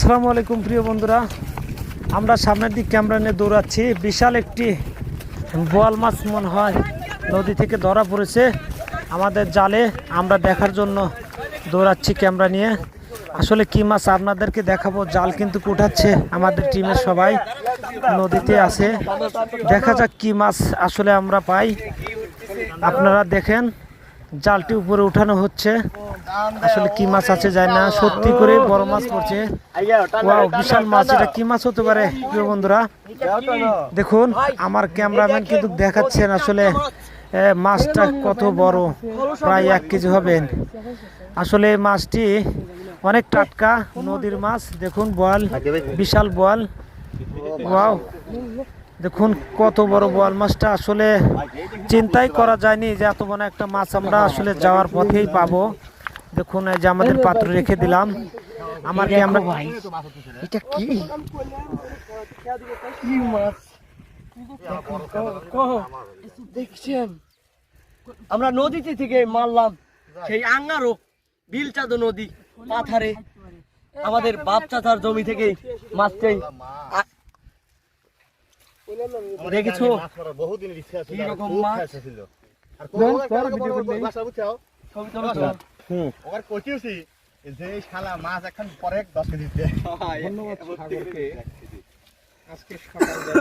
আসসালামু আলাইকুম প্রিয় বন্ধুরা। আমরা সামনের দিক ক্যামেরা নিয়ে দৌড়াচ্ছি। বিশাল একটি বোয়াল মাছ মনে হয় নদী থেকে ধরা পড়েছে। আমাদের জালে আমরা দেখার জন্য দৌড়াচ্ছি ক্যামেরা নিয়ে। আসলে কি মাছ আপনাদেরকে দেখাবো? জাল কিন্তু উঠাচ্ছে আমাদের টিমের সবাই। নদীতে আছে। দেখা যাক কি মাছ আসলে আমরা পাই। আপনারা দেখেন। জালটি উপরে উঠানো হচ্ছে। আসলে কি মাছ আছে যায় না, সত্যি করে বড় মাছ পড়ছে। ওয়াও, বিশাল মাছ, এটা কি মাছ হতে পারে? প্রিয় বন্ধুরা, দেখুন, আমার ক্যামেরাম্যান কিন্তু দেখাচ্ছেন আসলে মাছটা কত বড়, প্রায় এক কেজি হবেন আসলে মাছটি অনেক টাটকা, নদীর মাছ, দেখুন, বল, বিশাল বল। ওয়াও দেখুন কত বড় বোয়াল মাছটা আসলে চিন্তাই করা যায়নি যে এত বড় একটা মাছ আমরা আসলে যাওয়ার পথেই পাবো। দেখুন, এই যে আমাদের পাত্র রেখে দিলাম। আমার ক্যামেরা এটা কি? কি দেখছেন? আমরা নদীতে থেকে মারলাম সেই আঙ্গারো বিলচাঁদ নদী পাথারে। আমাদের বাপ চাচার জমি থেকে মাছটাই দেখেছ? বহুদিনের ইচ্ছা ছিল ছিল। আর। ওর কইতেছি যে শালা মাছ এখন পরে 10 কেজি দিতে